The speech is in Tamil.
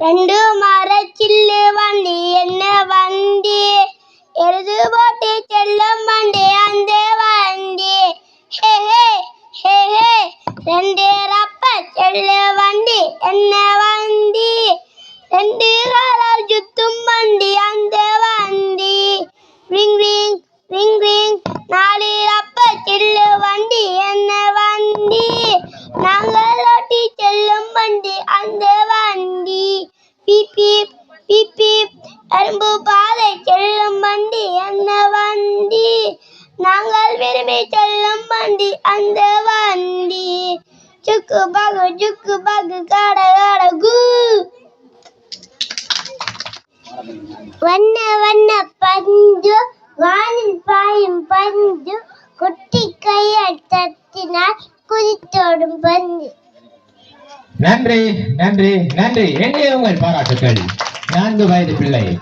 ரெண்டு மரச்சில்லு வண்டி என்ன வண்டி? எருது போட்டு செல்லும் வண்டி அந்த வண்டி. ஹே ஹே ஹே ஹே. ரெண்டு ரப்ப செல்லு வண்டி என்ன வண்டி? ரெண்டு பீப் அரும்பு பாதை செல்லும் வண்டி என்ன வண்டி. நாங்கள் விரும்பி செல்லும் வண்டி அந்த வண்டி. சுக்கு பாகு சுக்கு பாகு காட காட கூ. வண்ண வண்ண பஞ்சு வானில் பாயும் பஞ்சு குட்டி கையால் தட்டினால் குதித்தோடும் பஞ்சு. நன்றி நன்றி நன்றி. எங்கே உங்கள் பாராட்டுக்கள்? நான்கு வயது பிள்ளை.